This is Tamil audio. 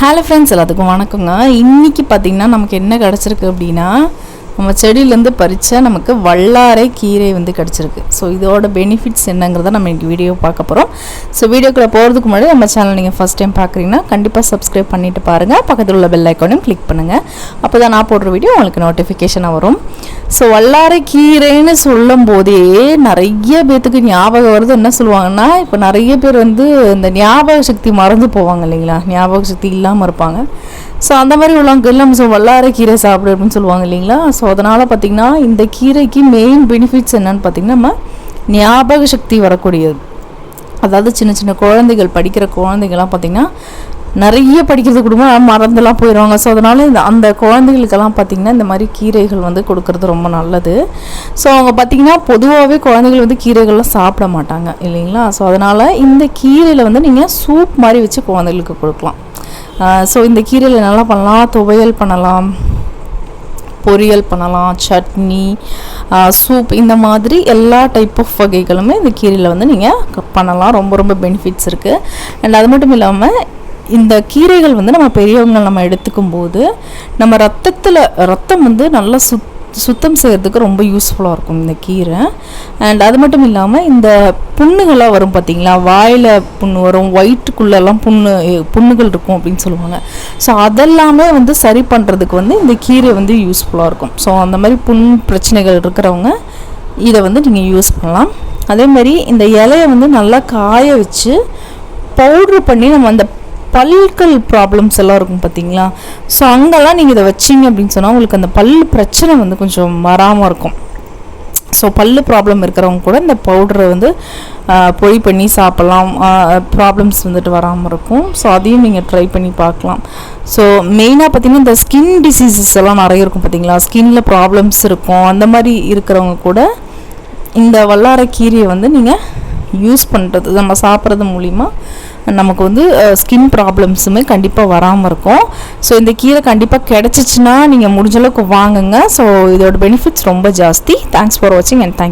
ஹலோ ஃப்ரெண்ட்ஸ் எல்லாத்துக்கும் வணக்கங்க. இன்றைக்கி பார்த்திங்கன்னா நமக்கு என்ன கிடச்சிருக்கு அப்படின்னா நம்ம செடியிலேருந்து பறித்த நமக்கு வல்லாரை கீரை வந்து கிடச்சிருக்கு. ஸோ இதோட பெனிஃபிட்ஸ் என்னங்கிறத நம்ம இன்றைக்கி வீடியோ பார்க்க போகிறோம் ஸோ வீடியோக்குள்ளே போகிறதுக்கு முன்னாடி நம்ம சேனல் நீங்கள் ஃபஸ்ட் டைம் பார்க்குறீங்கன்னா கண்டிப்பாக சப்ஸ்கிரைப் பண்ணிவிட்டு பாருங்கள் பக்கத்தில் உள்ள பெல் ஐக்கானையும் கிளிக் பண்ணுங்கள் அப்போ தான் நான் போடுற வீடியோ உங்களுக்கு நோட்டிஃபிகேஷனாக வரும். ஸோ வல்லாரை கீரைன்னு சொல்லும் போதே நிறைய பேர்த்துக்கு ஞாபகம் வருது. என்ன சொல்லுவாங்கன்னா இப்போ நிறைய பேர் வந்து இந்த ஞாபக சக்தி மறந்து போவாங்க இல்லைங்களா? ஞாபக சக்தி இல்லாமல் இருப்பாங்க. ஸோ அந்த மாதிரி உள்ளவங்க எல்லாம் ஸோ வல்லாரை கீரை சாப்பிடு அப்படின்னு சொல்லுவாங்க இல்லைங்களா? ஸோ அதனால் பார்த்திங்கன்னா இந்த கீரைக்கு மெயின் பெனிஃபிட்ஸ் என்னன்னு பார்த்திங்கன்னா நம்ம ஞாபக சக்தி வரக்கூடியது. அதாவது சின்ன சின்ன குழந்தைகள் படிக்கிற குழந்தைங்கள்லாம் பார்த்திங்கன்னா நிறைய படிக்கிறது குடும்பம் மறந்துலாம் போயிடுவாங்க ஸோ அதனால் இந்த அந்த குழந்தைகளுக்கெல்லாம் பார்த்திங்கன்னா இந்த மாதிரி கீரைகள் வந்து கொடுக்கறது ரொம்ப நல்லது. ஸோ அவங்க பார்த்திங்கன்னா பொதுவாகவே குழந்தைகள் வந்து கீரைகள்லாம் சாப்பிட மாட்டாங்க இல்லைங்களா? ஸோ அதனால் இந்த கீரையில் வந்து நீங்கள் சூப் மாதிரி வச்சு குழந்தைகளுக்கு கொடுக்கலாம். ஸோ இந்த கீரையில் நல்லா பண்ணலாம். துவையல் பண்ணலாம். பொரியல் பண்ணலாம். சட்னி சூப் இந்த மாதிரி எல்லா டைப் ஆஃப் வகைகளுமே இந்த கீரையில் வந்து நீங்கள் பண்ணலாம். ரொம்ப ரொம்ப பெனிஃபிட்ஸ் இருக்குது அண்ட் அது மட்டும் இல்லாமல் இந்த கீரைகள் வந்து நம்ம பெரியவங்க நம்ம எடுத்துக்கும் போது நம்ம ரத்தத்தில் ரத்தம் வந்து நல்லா சுத் சுத்தம் செய்கிறதுக்கு ரொம்ப யூஸ்ஃபுல்லாக இருக்கும் இந்த கீரை. அண்ட் அது மட்டும் இல்லாமல் இந்த புண்ணுகளாக வரும் பார்த்தீங்களா வாயில் புண்ணு வரும் ஒயிட்டுக்குள்ளெல்லாம் புண்ணு புண்ணுகள் இருக்கும் அப்படின்னு சொல்லுவாங்க. ஸோ அதெல்லாமே வந்து சரி பண்ணுறதுக்கு வந்து இந்த கீரை வந்து யூஸ்ஃபுல்லாக இருக்கும். ஸோ அந்த மாதிரி புண் பிரச்சனைகள் இருக்கிறவங்க இதை வந்து நீங்கள் யூஸ் பண்ணலாம். அதே மாதிரி இந்த இலையை வந்து நல்லா காய வச்சு பவுட்ரு பண்ணி நம்ம அந்த பல்கள் ப்ராப்ளம்ஸ் எல்லாம் இருக்கும் பார்த்தீங்களா? ஸோ அங்கெல்லாம் நீங்கள் இதை வச்சிங்க அப்படின்னு சொன்னால் உங்களுக்கு அந்த பல் பிரச்சனை வந்து கொஞ்சம் வராமல் இருக்கும். ஸோ பல் ப்ராப்ளம் இருக்கிறவங்க கூட இந்த பவுடரை வந்து பொடி பண்ணி சாப்பிட்லாம். ப்ராப்ளம்ஸ் வந்துட்டு வராமல் இருக்கும். ஸோ அதையும் நீங்கள் ட்ரை பண்ணி பார்க்கலாம். ஸோ மெயினாக பார்த்தீங்கன்னா இந்த ஸ்கின் டிசீசஸ் எல்லாம் நிறைய இருக்கும் பார்த்தீங்களா? ஸ்கின்ல ப்ராப்ளம்ஸ் இருக்கும். அந்த மாதிரி இருக்கிறவங்க கூட இந்த வல்லார கீரையை வந்து நீங்கள் யூஸ் பண்ணுறது நம்ம சாப்பிட்றது மூலிமா நமக்கு வந்து ஸ்கின் ப்ராப்ளம்ஸுமே கண்டிப்பாக வராமல் இருக்கும். ஸோ இந்த கீரை கண்டிப்பாக கிடச்சிச்சின்னா நீங்கள் முடிஞ்ச அளவுக்கு வாங்குங்க. ஸோ இதோட பெனிஃபிட்ஸ் ரொம்ப ஜாஸ்தி. தேங்க்ஸ் ஃபார் வாட்சிங் அண்ட் தேங்க்